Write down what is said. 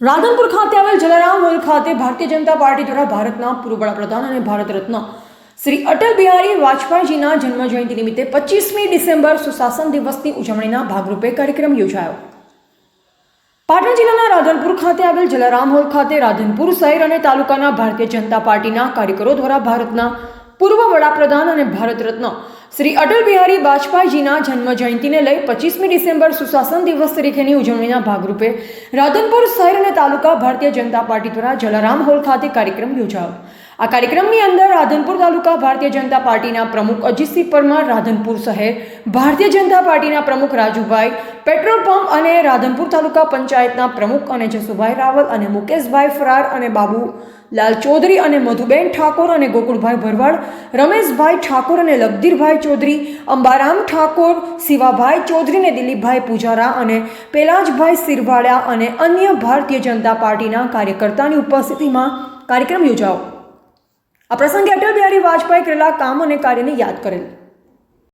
રાધનપુર ખાતે આવેલ જલારામ હોલ ખાતે ભારતીય જનતા પાર્ટી દ્વારા ભારતના પૂર્વ વડાપ્રધાન અને ભારત રત્ન શ્રી અટલ બિહારી વાજપેયીજીના જન્મ જયંતિ નિમિત્તે પચીસમી ડિસેમ્બર સુશાસન દિવસની ઉજવણીના ભાગરૂપે કાર્યક્રમ યોજાયો. પાટણ જિલ્લાના રાધનપુર ખાતે આવેલ જલારામ હોલ ખાતે રાધનપુર શહેર અને તાલુકાના ભારતીય જનતા પાર્ટીના કાર્યકરો દ્વારા ભારતના પૂર્વ વડાપ્રધાન અને ભારત રત્ન શ્રી અટલ બિહારી વાજપેયીજીના જન્મ જયંતિને લઈ પચીસમી ડિસેમ્બર સુશાસન દિવસ તરીકેની ઉજવણીના ભાગરૂપે રાધનપુર શહેર અને તાલુકા ભારતીય જનતા પાર્ટી દ્વારા જલારામ હોલ ખાતે કાર્યક્રમ યોજાયો. આ કાર્યક્રમની અંદર રાધનપુર તાલુકા ભારતીય જનતા પાર્ટીના પ્રમુખ અજીતસિંહ પરમાર, રાધનપુર શહેર ભારતીય જનતા પાર્ટીના પ્રમુખ રાજુભાઈ, પેટ્રોલ પંપ અને રાધનપુર તાલુકા પંચાયતના પ્રમુખ અને જસુભાઈ રાવલ અને મુકેશભાઈ ફરાર અને બાબુલાલ ચૌધરી અને મધુબેન ઠાકોર અને ગોકુળભાઈ ભરવાડ, રમેશભાઈ ઠાકોર અને લગધીરભાઈ ચૌધરી, અંબારામ ઠાકોર, શિવાભાઈ ચૌધરી અને દિલીપભાઈ પૂજારા અને પેલાજભાઈ સિરવાડા અને અન્ય ભારતીય જનતા પાર્ટીના કાર્યકર્તાની ઉપસ્થિતિમાં કાર્યક્રમ યોજાયો. આ પ્રસંગે અટલ બિહારી વાજપેયી કરેલા કામ અને કાર્યને યાદ કરેલ.